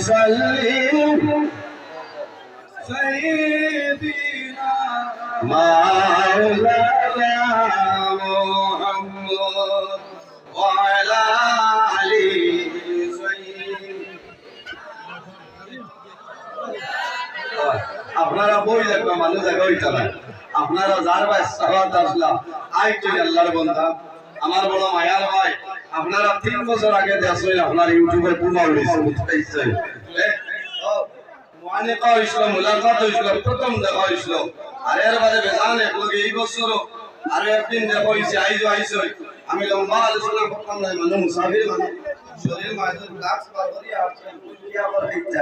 صل سيدنا مولانا محمد وعلى آل আপনারা বই দেখবা মানুষ জায়গা হইতে না আপনারা যার ভাই সাহায্য আসলাম আই তুই আল্লাহর বন্ধা আমার বড় মায়ার ভাই আপনারা তিন বছর আগে দেখছেন আপনার ইউটিউবে পুমা উড়িয়েছে হয়েছিল মুলাকাত হয়েছিল প্রথম দেখা হয়েছিল। আর এর বাদে বেজান একলগে এই বছর আরও একদিন দেখা হয়েছে আইজ আইস আমি লম্বা আলোচনা করতাম না মানে মুসাফির মানে শরীর মাঝে লাক্স বার করি আসছে কি আবার হইছে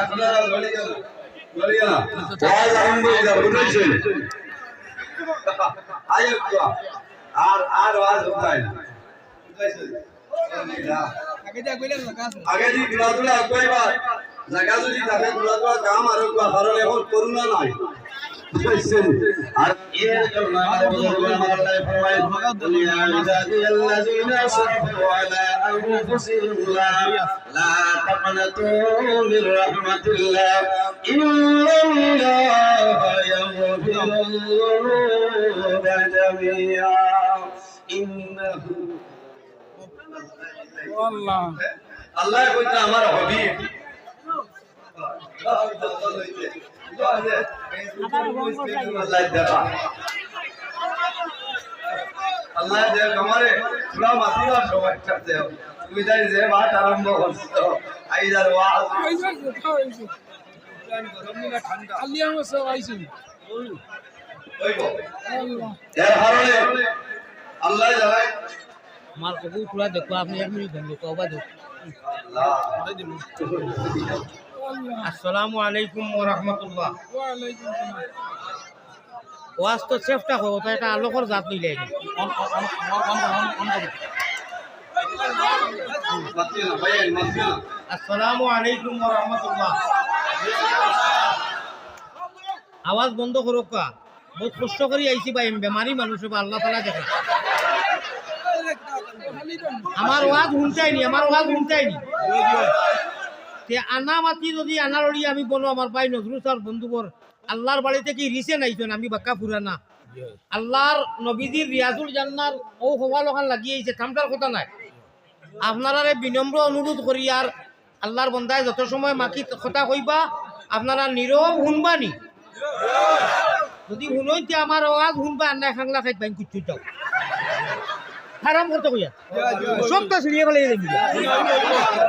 আপনারা বলি গেল বলি ওয়াজ আর আর ওয়াজ না। বুঝেছেন? আগে আগবাইবার জায়গা যদি থাকে দূরাদূরা কাম আর কারণ এখন করুণা নাই। আর এর জন্য আল্লাহ ফরমায় দুনিয়া লিজাতি আল্লাযিনা সাফু আলা আনফুসিহিম লা লা তাকনাতু মির রাহমাতিল্লাহ ইন্নাল্লাহা ইয়াগফিরুল যুনুবা জামিআ ইন্নাহু আল্লাহ। কইতা আমার হবিব আল্লাহ যে পুরা তুমি মাঠ আরম্ভ করছ। আইদার ওয়াজ। হইব। এর কারণে আল্লাহ জানায় আমার কবুল পুরা দেখো, আপনি এক মিনিট দেন দেখো, আবার দেখো আসসালামু আলাইকুম রাহমাতুল্লাহ। ওয়াজ তো চেষ্টা করো তো এটা আলোকর জাত নিলে আসসালামু আলাইকুম রাহমাতুল্লাহ। আওয়াজ বন্ধ করো কা। বহুত কষ্ট করে আইছি ভাই বেমারি মানুষ আল্লাহ তালা দেখে। আমার ওয়াজ শুনতাইনি, আমার ওয়াজ শুনতাইনি। তে আনা মাতি যদি আনার ওড়ি আমি বলো আমার ভাই নজরুল স্যার বন্ধুবর আল্লাহর বাড়িতে কি রিসে নাইছেন আমি বাক্কা ফুরা না। আল্লাহর নবীজির রিয়াজুল জান্নার ও হওয়া লোকান লাগিয়েছে কামটার কথা নাই। আপনারা বিনম্র অনুরোধ করি আর আল্লাহর বন্দায় যত সময় মাকি কথা কইবা আপনারা নীরব শুনবানি যদি শুনইতে আমার আওয়াজ শুনবা আন্না খাংলা খাইত বাইন কুচ্ছু যাও হারাম করতে কইয়া। সবটা ছিড়িয়ে ফেলে দেবি।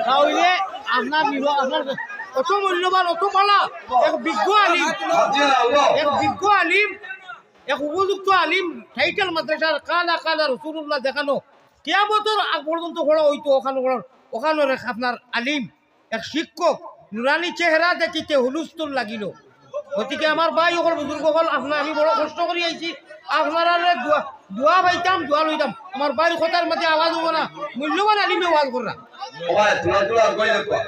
তাহলে আপনার নীরব আপনার অত মূল্যবান, অত মালা। এক বিজ্ঞ আলিম, এক বিজ্ঞ আলিম, এক উপযুক্ত আলিম টাইটেল মাদ্রাসার কালা কালা রসুল্লাহ দেখানো কেয়ামতর আগ পর্যন্ত খোলা হইতো ওখানে ওখানে আপনার আলিম। এক শিক্ষক নুরানি চেহারা দেখিতে হুলুস্তুল লাগিল। গতিকে আমার ভাই সকল বুজুর্গ সকল আপনার আমি বড় কষ্ট করে আইছি আপনারা দোয়া পাইতাম দোয়া লইতাম আমার ভাই কথার মাঝে আওয়াজ হব না মূল্যবান আলিমে আওয়াজ করা ভাই তোরা তোরা কই দেখবা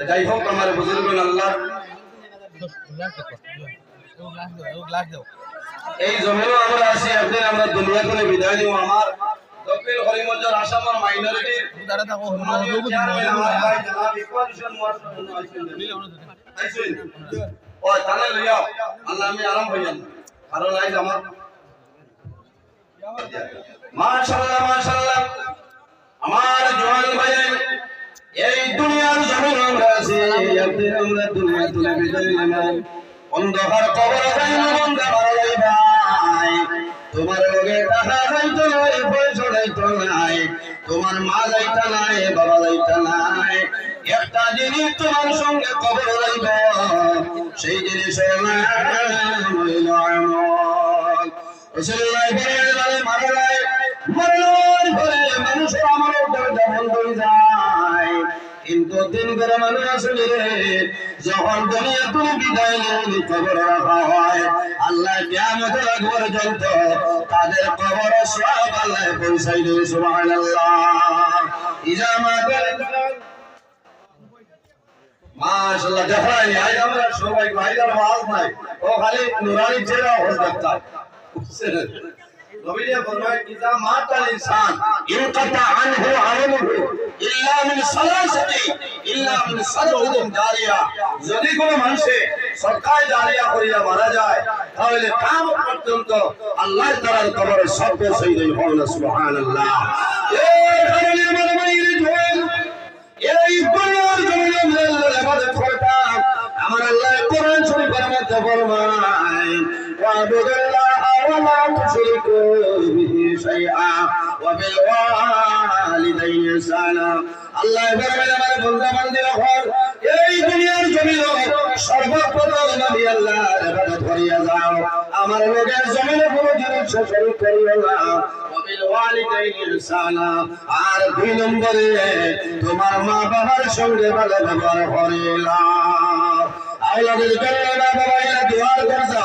যাই হোক আমার বুজুর্গ আল্লাহ এই জমিও আমরা আছি একদিন আমরা দুনিয়া করে বিদায় নিব আমার দক্ষিণ ও তাহলে লইয়া আল্লাহ আমি আরাম হইয়াম কারণ আইজ আমার। মাশাআল্লাহ মাশাআল্লাহ আমার জওয়ান ভাই এই দুনিয়ার জমিন আমরা আছি। একদিন আমরা দুনিয়া তুলে বিদায় নিলাম। অন্ধকার কবর যাইব অন্ধকার যাইবা নাই তোমার লগে টাকা যাইতো নাই পয়সা যাইতো নাই। তোমার মা যাইতা নাই, বাবা যাইতা নাই। একটা জিনিস তোমার সঙ্গে কবর যাইব সেই যায় কিন্তু দিন করে মানুষ আসলে যখন দুনিয়া তুমি বিদায় নিয়ে কবর রাখা হয়, আল্লাহ কিয়ামত আগ পর্যন্ত তাদের কবর সব আল্লাহ পৌঁছাই দেবে, সুবহানাল্লাহ। ইজামাতের মাশাআল্লাহ দেখাই সবাই ভাইদার ওয়াজ নাই ও খালি নুরানি চেহারা হয়ে দেখতা নবীজি ফরমায় ইজা মাতাল ইনসান, ইনকাতা আনহু আমালুহু ইল্লা মিন সালাসাতি, ইল্লা মিন সাদাকাতিন জারিয়া। যদি কোনো মানুষে সরকার জারিয়া করিয়া মারা যায়, তাহলে কাম পর্যন্ত আল্লাহ তাআলার কবরে সব সেই দিন সুবহানাল্লাহ। এই কারণে আমার মায়ের ঢোল এই দুনিয়ার জমিনে আল্লাহর ইবাদত করতাম আমার আল্লাহ কোরআন শরীফের মধ্যে ফরমায় ওয়া লা বিহি শাইআ ওয়া বিল ওয়ালিদাইনি ইহসানা আল্লাহ ফরমায় আমার বান্দা বান্দিরা হল এই দুনিয়ার জমিনে সর্বপ্রথম নবী আল্লাহর ইবাদত করিয়া যাও। আমার লোকের জমিনে কোনো জিনিস শরীক করিও না। আর দুই নম্বরে, তোমার মা বাবার সঙ্গে ভালো ব্যবহার করিলাম। আওলাদের জন্য মা বাবা দোয়ার দরজা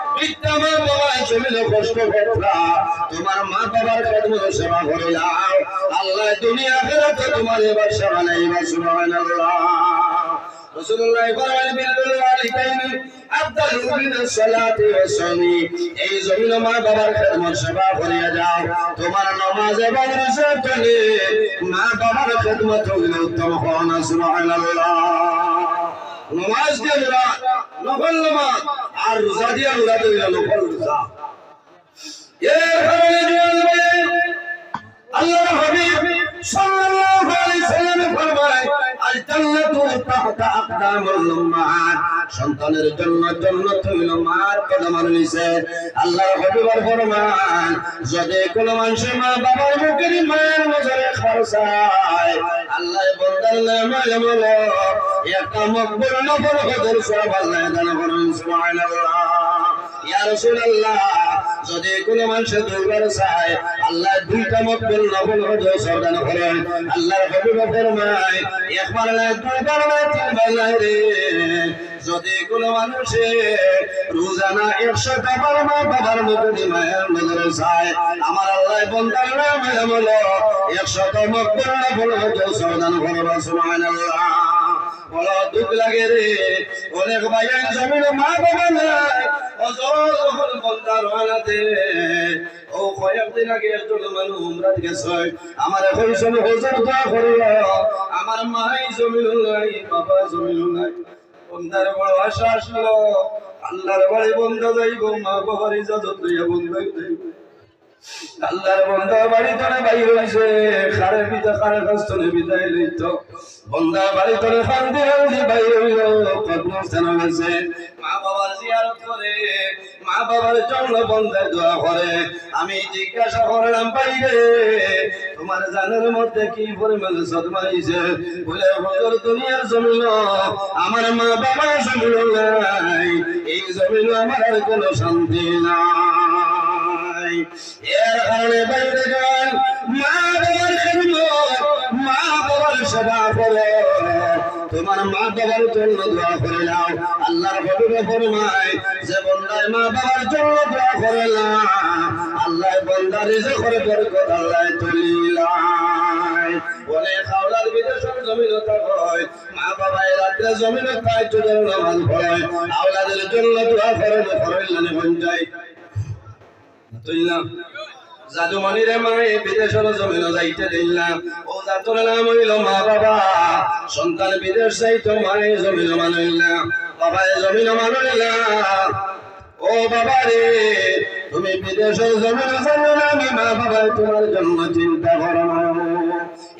পিতা কষ্ট করলা, তোমার মা বাবার কদম সেবা করিলাম আল্লাহ দুনিয়া ফেরত তোমার এবার সেবা নেইবা সুবহানাল্লাহ। রাসূলুল্লাহ ফরমান বিল ওয়ালিদাইনি এই জমিন মা বাবার খেদমত সেবা করিয়া যাও। তোমার নামাজ এবং রোজা মা বাবার খেদমত হইলে উত্তম হন সুবহানাল্লাহ। নামাজ দিয়ে মুরাদ নফল নামাজ আর রোজা দিয়ে মুরাদ দিয়ে নফল রোজা। এর কারণে আল্লাহর হাবিব সাল্লাল্লাহু আলাইহি সাল্লাম ফরমায় আল জান্নাতু তাহতা আকদামুল উম্মাহাত সন্তানের জন্য জান্নাত হইল মার কদমের নিচে আল্লাহর হাবিবের ফরমান, যদি কোন মানুষ মা বাবার মুখের মায়ের নজরে খরচায় আল্লাহ বন্দার নামে বলো, একটা মকবুল নফল হজর সব আল্লাহ দান করুন, সুবহানাল্লাহ। ইয়া রাসূলুল্লাহ যদি কোনো মানুষের দুর্বার চায় আল্লাহ দুইটা মকবুল নফল হজর সরদান করেন আল্লাহর হাবিব ফরমায়, একবার না, দুইবার না, তিনবার না রে। যদি কোনো মানুষে রোজানা একশো টাকার মা, বাবার মুখে মায়ের নজরে চায় আমার আল্লাহ বন্দার নামে বলো একশো মকবুল নফল হজর সরদান করবা সুবহানাল্লাহ। বড় দুঃখ লাগে রে। অনেক ভাইয়ের জমিন মা বাবা নাই। অজর হল বন্দার হানাতে ও কয়েকদিন আগে একজন মানুষ উমরাত গেছে। আমার এখন সব হজর দোয়া করিল, আমার মাই জমিন নাই বাবা জমিন নাই। বন্দার বড় আশা আসলো। আল্লাহর বাড়ি বন্ধ যাইব, মা বাবার ইজাজত লইয়া বন্ধ যাইব বাড়ি বাড়ি আমি জিজ্ঞাসা করলাম, বাইরে, তোমার জানের মধ্যে কি পরিমাণ সদমাইছে বলে, হুজুর, দুনিয়ার জমিন আমার মা বাবা জমিন নাই। এই জমিন আমার কোনো শান্তি নাই। এর কারণে বাইরে যান। মা বাবার মা বাবার সেবা করো। তোমার মা বাবার জন্য দোয়া করে নাও। আল্লাহর হবিবে ফরমায়, যে মা বাবার জন্য দোয়া করে না আল্লাহ বন্দার রিজে করে বরকত আল্লাহ তুলিলাই বলে খাওলার বিদেশের জমিন হয় মা বাবা রাত্রে জমিন তাই চোখের নামাজ পড়ে আওলাদের জন্য দোয়া করে ফরইলানে হন যায় তুই জাদু জাদুমণি রে মাই বিদেশের জমিন যাইতে দিলাম। ও জাতুর নাম হইল মা বাবা। সন্তান বিদেশ যাইতো মানে জমিন মানইলাম বাবায় জমিন মানইলাম ও বাবা রে, তুমি বিদেশের জমিন জানো আমি মা বাবাই তোমার জন্য চিন্তা করো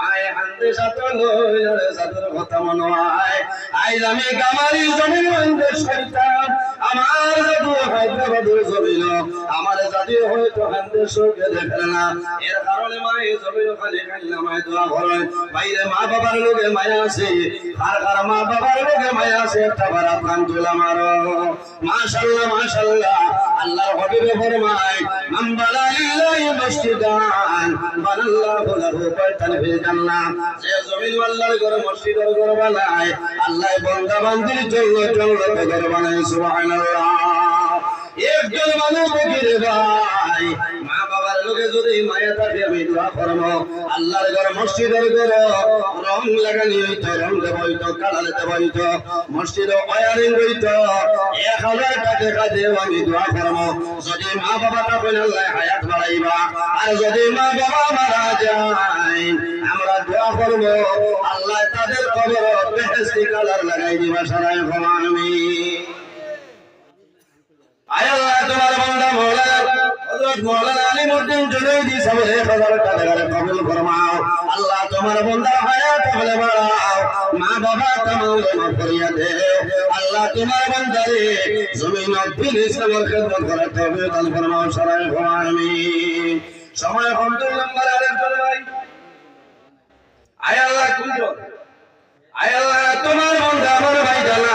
মায় হান্দে সাথে লইলে কথা মনে আইজ আমি বাইরে মা বাবার লোকে মায়া আছে আর কার মা বাবার লোকে মায়া আছে, একটা বারা প্রাণ তুলা মারো। মাশাল্লাহ মাশাল্লাহ, আল্লাহর হবিবে ফরমায় মান বালা লিল্লাহি মসজিদান বানাল্লাহু জান্নাহ যে জমিন আল্লাহর ঘর মসজিদের ঘর আল্লাহ বান্দা বান্দির জন্য জন্নত একজন মানুষ লোকে যদি মায়া থাকে, আমি দোয়া করব। আল্লাহর ঘর, মসজিদের ঘর, রং লাগানি হইতো, রং দেব হইতো, কালার দেব হইতো, মসজিদ ওয়ারিং হইতো। এক হাজার টাকা কাজে আমি দোয়া করব। যদি মা বাবা তখন আল্লাহ হায়াত বাড়াইবা, আর যদি মা বাবা মারা যায়, আমরা দোয়া করব। আল্লাহ তাদের কবর বেহেস্তি কালার লাগাই দিবা সারাই আমি। আয় আল্লাহ তোমার বান্দা মাওলানা হযরত মাওলানা আলিমউদ্দিন জুনাইদি সাহেব এক হাজার টাকা কবুল ফরমাও আল্লাহ তোমার হায়াত বান্দারে আয় আল্লাহ তোমার বান্দা আমার ভাই জানা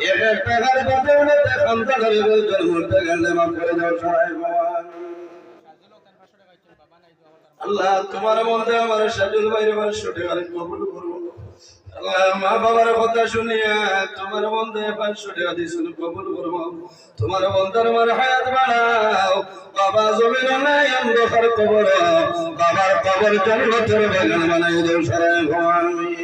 এক টাকার সবাই আল্লাহ, তোমার মধ্যে আমার সাজুল ভাইয়ের পাঁচশো টাকার কবুল করব। মা বাবার কথা শুনিয়া তোমার বন্ধে পাঁচশো টাকা দিয়েছিল কবুল করব। তোমার বন্ধার আমার হায়াত বাড়াও। বাবা জমিন নাই, অন্ধকার কবর। বাবার কবর জন্মতের বাগান বানাই দেও সারাই ভবানী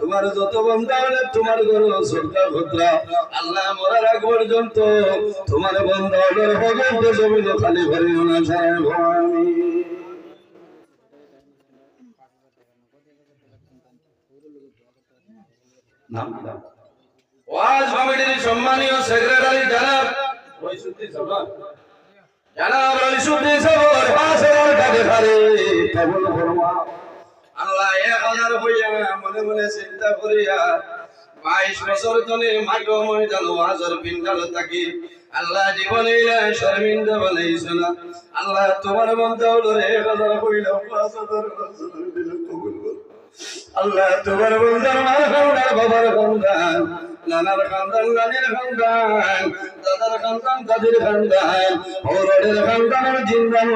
তোমার যত বন্ধা হলে তোমার গরু সরকার ভদ্রা। আল্লাহ মরার আগ পর্যন্ত তোমার বন্ধা হলে জমিন খালি ভরিও না সম্মানীয় সেক্রেটারি জনাব কবুল ফরমা আল্লাহ হাজার হইয়া মনে মনে চিন্তা করিয়া বাইশ বছর ধরে মাটো ময়দান ওয়াজের পিন্ডাল থাকি আল্লাহ জীবনে শর্মিন্দা বানাইছে না আল্লাহ তোমার বন্ধ হলো এক হাজার হইল পাঁচ হাজার হাজার আল্লাহ তোমার বন্ধার মার বাবার খান্দান নানার খান্দান নানির খান্দান দাদার খান্দান দাদির খান্দান ওরের খান্দানের জিন্দান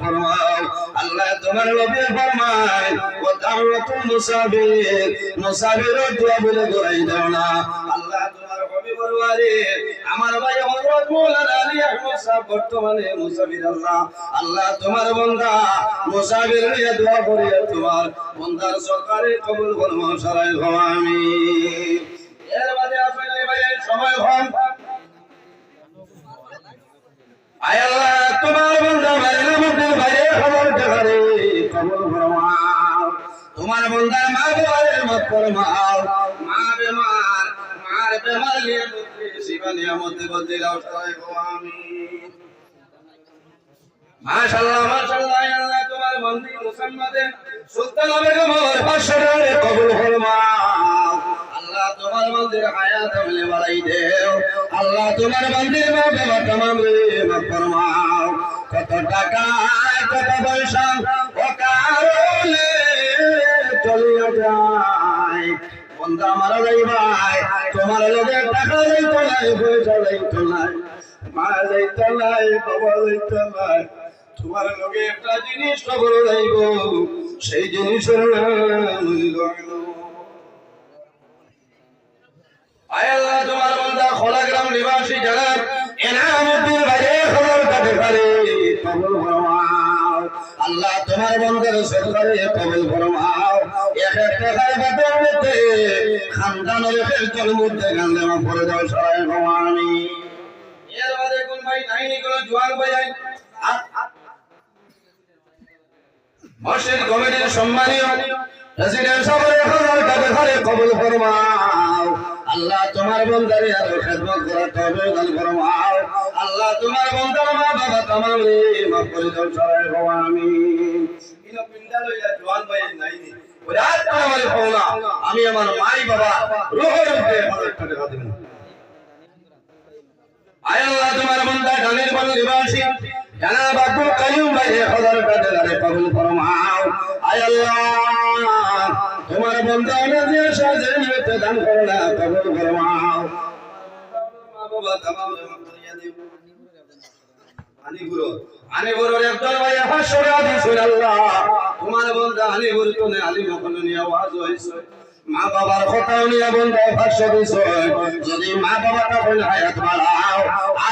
ফরমাও আল্লাহ তোমার নবী ফরমায় ও দাওয়াতুল মুসাফির মুসাফিরের দোয়া বলে ঘুরাই দাও না। আল্লাহ তোমার নবী বলবারে আমার ভাই হযরত মাওলানা আলী আহমদ সাহেব বর্তমানে মুসাফির আল্লাহ। আল্লাহ তোমার বান্দা মুসাফির নিয়ে দোয়া করি তোমার বান্দার সরকারে কবুল ফরমাও সারাই আমি এর বাদে আসলে ভাই সময় কম আয় আল্লাহ, তোমার বান্দা বাইরে মা বেমারের মত ফরমাও মা বেমার, মার বেমার নিয়ে মুক্তি শিবা নিয়ামতে বলতে দাও মাশাআল্লাহ আল্লাহ, তোমার বন্দি মুসাম্মাদে সুলতান বেগমের পাশরে কবুল ফরমাও আল্লাহ তোমার বান্দির মা বাবা ফরমাও। কত টাকা কত পয়সা যায়। জিনিস সেই জিনিসের এর কোন মসজিদ কমিটির সম্মানীয় প্রেসিডেন্ট হাজার টাকা ঘরে কবুল ফরমাও আল্লাহ তোমার বন্দারে আর খেদমত করার তৌফিক দান ফরমাও আল্লাহ তোমার বন্দার মা বাবা তামাম রে দাও সরাই আমিন। ইনো পিন্ডা লইয়া ভাই নাইনি। ওরে আর আমার হওনা আমি আমার মাই বাবা রোহের উপরে দেব আয় আল্লাহ তোমার বন্দা গানের বল নিবাসী তোমার বন্দা যে সাজে নিতে দান করো না, কবুল ফরমাও। মা বাবা তামাম করিয়া দিও আনিগুরো আনিগুরোর একজন ভাই হাসরে আদি আল্লাহ। তোমার বন্দা আনিগুর তুমি আলী মকল নিয়ে আওয়াজ মা বাবার কথাও নিয়ে বন্ধু ভাষ্য দিছ যদি মা বাবা তখন হায়াত আর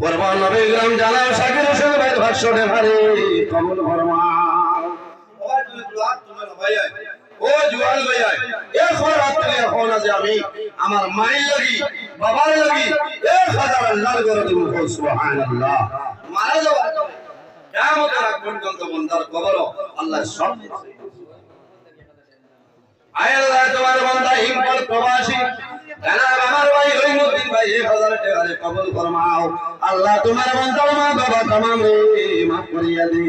ফরমাও পরমা নবী গ্রাম জানাও শাকির হোসেন ভাই ভাষ্য টাকারে কবুল ফরমাও ও জুয়ান ভাইয়া এখন রাত্রে এখন আছে আমি আমার মায়ের লাগি বাবার লাগি এক হাজার আল্লাহর করে দিব সুবহানাল্লাহ। মারা যাওয়া কিয়ামত রাত পর্যন্ত বন্দার কবর আল্লাহ সব দিছে। তোমার বান্দা হিমপল প্রবাসী। জানাব আমার ভাই রহিমউদ্দিন ভাই এক হাজার টাকারে কবুল ফরমাও। আল্লাহ তোমার বান্দার মা বাবা তামাম মাফ করিয়া দি।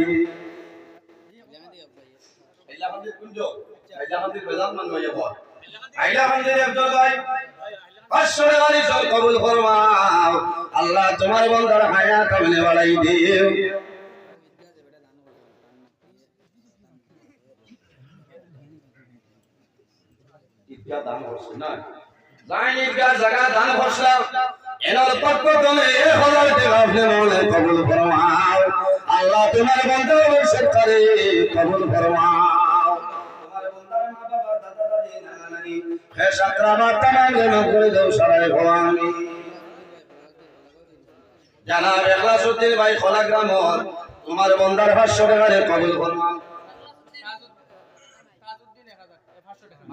তোমার জায়গা দান করছিলাম এনার পক্ষ তুমি কবুল ফরমাও। আল্লাহ তোমার বন্দার সরকারে কবুল ফরমাও। ভবানী। জানাব এখলাসুদ্দিন ভাই খোলা গ্রামর তোমার বন্দার ভাষ্য কবুল ফরমাও।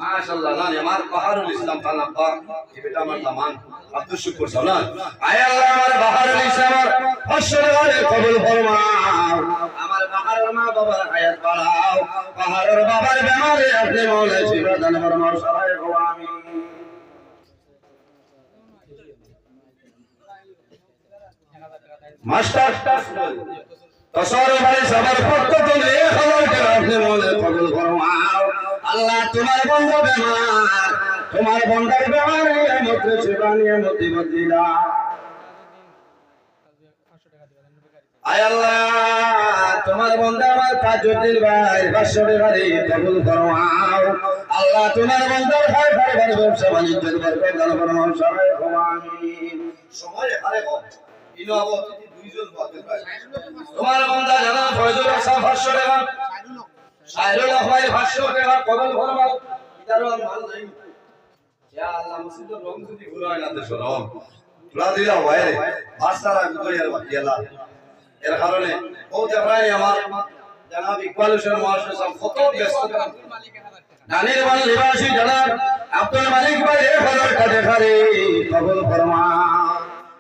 মাশাআল্লাহ, জানি আমার বাহারুল ইসলাম খান আব্বা এই বেটা আমার দামান আব্দুল শুকুর সালাম আয় আল্লাহ, আমার বাহারুল ইসলাম ফসলের কবুল ফরমাও। আমার বাহারের মা বাবার হায়াত বাড়াও। বাহারের বাবার বেমারে আপনি মৌলা শিবা দান ফরমাও মাস্টার সবার পক্ষ থেকে আপনি মৌলা কবুল ফরমাও। আল্লাহ তোমার বন্ধ বেমার তোমার বন্ধার বেমার মধ্যে নিয়ে মধ্যে আয় আল্লাহ, তোমার বন্ধা আমার ভাই বাসরে আল্লাহ তোমার বন্ধার ভাই ভাই ভাই ব্যবসা বাণিজ্য সবাই সময় দুইজন তোমার বন্ধা জানা ফয়জুল হাসান টাকা। সাইরুল ভাই ভাষ্য টাকা কবুল ফরমাও ইতারও আর মাল নাই। ইয়া আল্লাহ, মসজিদের রং যদি ঘুরায় না দেশ রং। তোরা দিলা বাইরে ভাষারা গুদরিয়ার বাকিয়ালা এর কারণে ও দেখাই আমার জনাব ইকবাল হোসেন মহাশয় কত ব্যস্ত। নানির বাল নিবাসী জনাব, আব্দুল মালিক ভাই হাজার টাকা দেখারে কবুল ফরমা।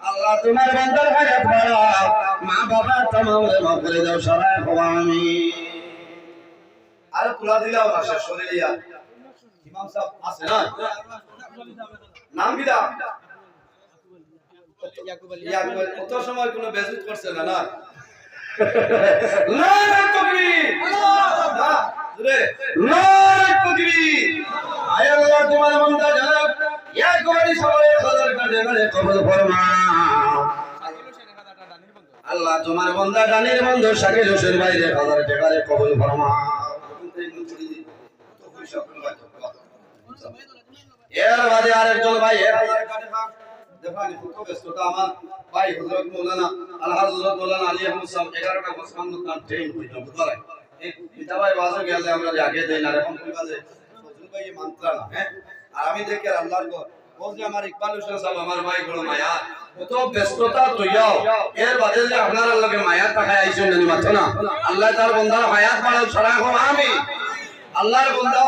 আল্লাহ তোমার বান্দার হায়াত বাড়াও মা বাবা তমাম মাফ করে দাও সবাই আমি আর তুলা করে ইমাম সাহেব আছে না? নাম কি কত সময় কোনো বেজুত করছে না না? তোমার জানাব, ইয়াকুব আলী সবাই কাঁধে কাঁধে কবুল ফরমাও। আল্লাহ তোমার বন্দা গানের বন্ধ শাকিল হোসেন বাইরে হাজার টাকারে কবুল ফরমাও এর বাদে আরেকজন ভাই টাকা কত ব্যস্ততা আমার। ভাই, হযরত মাওলানা আলহাজ হযরত মাওলানা আলী আহমদ সাহেব 11টা মুসলমান তার ট্রেন হইতো বুঝলে এই পিতা ভাই বাজে গেলে আমরা আগে দেই না এখন কি বাজে। ফজল ভাই হ্যাঁ? আর আমি আমার ভাই বড় মায়া। কত ব্যস্ততা তৈয়াও এর বাদে যে আপনার লগে মায়া টাকায় আইছেন জানি মাথো না। আল্লাহ তার বন্দার হায়াত বাড়াও ছড়া আমি। আল্লাহর বন্দা,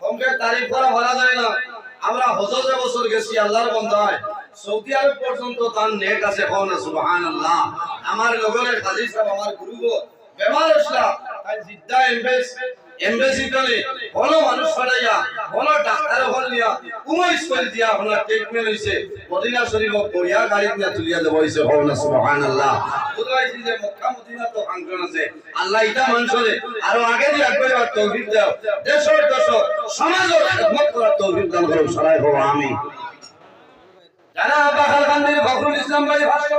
কমকে তারিফ করা বলা যায় না। আমরা হজরে বছর গেছি আল্লাহর বন্ধায়। সৌদি আরব পর্যন্ত তার নেট আছে, কোন সুবহানাল্লাহ। আমার লগরে হাজির সাহেব আমার গুরু বেমার আসলাম। তাই জিদ্দা এমবেসি তলে কোন মানুষ ফাটাইয়া কোন ডাক্তার হল নিয়া উমাইস দিয়া আপনার ট্রিটমেন্ট হইছে মদিনা শরীফ যে মক্কা আছে আল্লাহ ইটা মানুষরে আরও আগে দিয়ে একবার তৌফিক দাও দেশর দেশ সমাজের খেদমত করার তৌফিক দান আমি জানা বাহার গান্ধীর ফখরুল ইসলাম ভাই ভাষ্য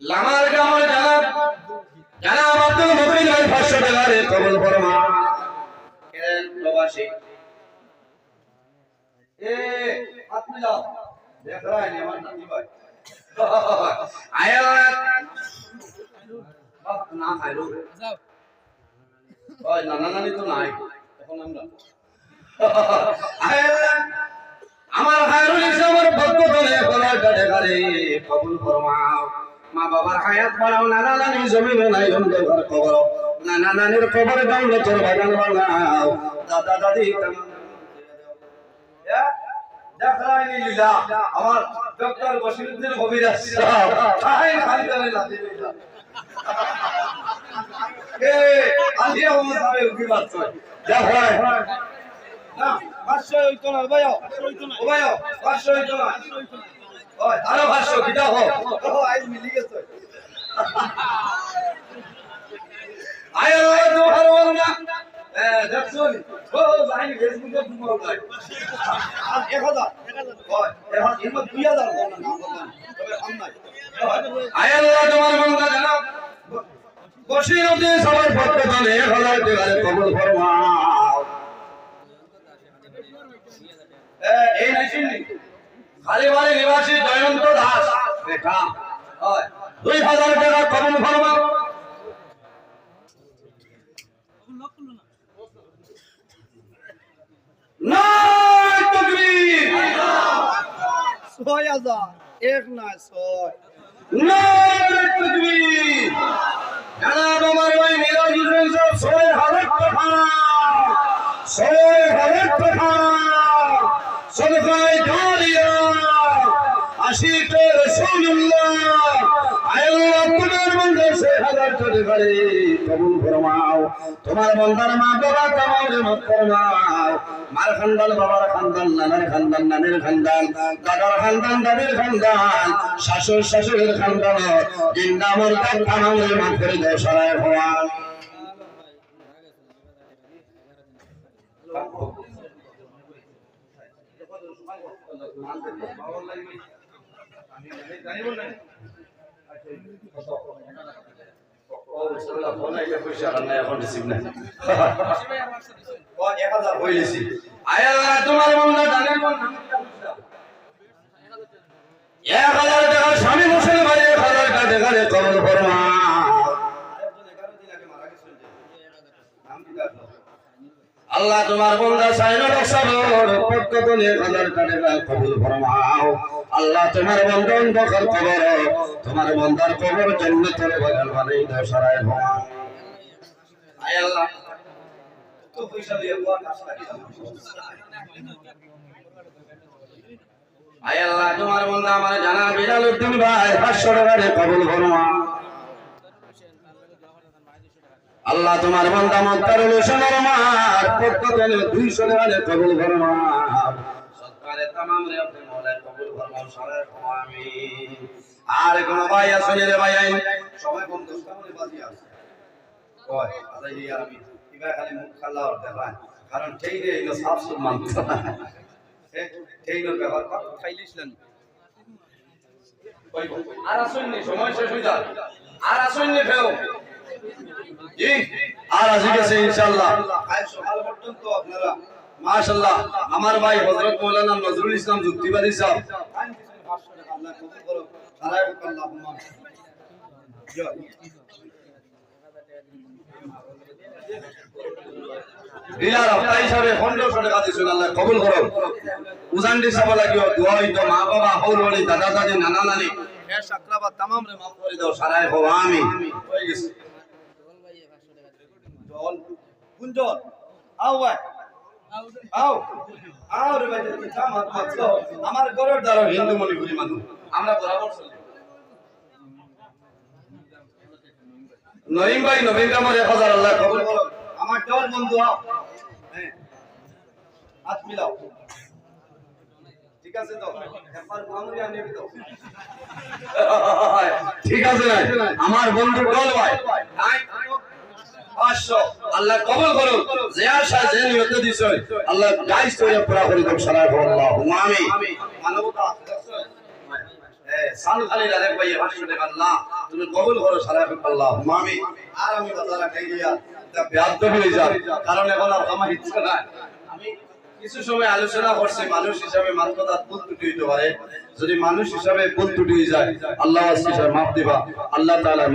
লামার কামল জানাব জানাব আব্দুল মুকিন ভাই ভাষ্য কেন প্রবাসী? এ দেখ রहा আমার নাতি ভাই। আয়া। বাপ, না খাইলো ওই নানা নানি তো নাই। এখন আমরা। আয়া। আমার ইসলামের ভক্ত দলে গলার কাটে কারে কবুল ফরমাও মা বাবার হায়াত বাড়াও নানা নানি জমিনে নাই অন্ধকার কবর নানা নানির কবর দৌলতের বাগান বানাও। দাদা, দাদি আমার ডক্টর বশিরুদ্দিন কবির সাহেব তাই খালি করে লাতি লীলা এ আলিয়া না ভাইও ভাষ্য হইতো না। আরও ভাষ্য হোক ও আইজ মিলি গেছে আয় আল্লাহ তো হারওয়াল না এ দেখছুন ও জানি ফেসবুকে তোমার ভাই আর 1000 ওই এখন ইমত 2000 কোন না বললাম তবে কম নাই আয় আল্লাহ তোমার বান্দা জানাব বসিরতে সবার পক্ষ থেকে 1000 টাকা কবুল ফরমাও এই নাইছিন খালিবাড়ি নিবাসী জয়ন্ত দাস দেখা হয় দুই হাজার টাকা কমন ফরমা নয় তকবীর ছয় হাজার এক নয় ছয় নয় তকবীর জানাব আমার ভাই মিরাজ হোসেন সাহেব ছয় হাজার টাকা ছয় হাজার টাকা সদকায় জারিয়া হাজার কোটি করে কবুল ফরমাও, তোমার বন্দার মা বাবা তামারে মাফ ফরমাও। মার খানদান, বাবার খানদান, নানার খানদান, নানের খানদান, দাদার খানদান, দাদির খানদান শাশুর শাশুড়ির খানদান জিন্দা মরদান তামারে মাফ করে দাও সারায় হওয়া তোমার বন্ধা দানের এক হাজার টাকা স্বামী মুসলিম ভাই এক হাজার টাকা রে কবল ফরমা আল্লাহ তোমার বন্ধা সাইনুল সাবর পক্কতন এক হাজার টাকা কবুল ফরমাও। আল্লাহ তোমার বন্ধা অন্ধকার কবর তোমার বন্ধার কবর জান্নাতের বাগান বানাই দাও, সারায় আয় আল্লাহ। তো পয়সা দিয়ে কোয়া কাজ আয় আল্লাহ, তোমার বন্ধা আমার জানা বিলাল উদ্দিন ভাই, পাঁচশো টাকা কবুল ফরমা আল্লাহ তোমার বান্দা মক্কারুল সোনার মার পক্ষ থেকে 200 টাকা কবুল ফরমা সরকারে तमाम রে আপনি মওলা কবুল ফরমাও সারা আমিন আর কোন ভাই আসলে রে ভাই আইন সবাই কম দশ কামনে বাজি আছে কয় আদাই রে আমি কিবা খালি মুখ খালা আর দেখায় কারণ সেই রে এগুলো সাফ সুফ মানত সেই রে ব্যবহার খাইলিস না আর আসুননি সময় শেষ হয়ে যায় আর আসুননি ফেরো জি আর আসি গেছে সকাল পর্যন্ত আপনারা মাশাআল্লাহ আমার ভাই হযরত মাওলানা নজরুল ইসলাম যুক্তিবাদী সাহেব হপ্তা হিসাবে পনেরোশো টাকা আল্লাহ কবুল করো দোয়া হইতো মা বাবা হলি দাদা দাদি নানা নানি শেষ আক্রাবা তামাম রে মাফ করে দাও। সারাই হব আমি হয়ে গেছে। কোন জল আও ভাই আও আও রে ভাই তুমি পাচ্ছ আমার ঘরের দ্বারা হিন্দু মণিপুরি মানুষ। আমরা বরাবর চলি। নঈম ভাই নবীন কামর এক হাজার আল্লাহ করো আমার জল বন্ধু আও হ্যাঁ। হাত মিলাও। ঠিক আছে তো? ঠিক আছে আমার বন্ধু ডল ভাই। আল্লাহ কবল যে আল্লাহ করে পুরা করে সারা আল্লাহ। আমি কিছু সময় আলোচনা করছি, মানুষ হিসাবে মান কথা ভুল ত্রুটি হইতে পারে। যদি মানুষ হিসাবে ভুল ত্রুটি যায়, আল্লাহ মাফ দিবা। আল্লাহ তাআলা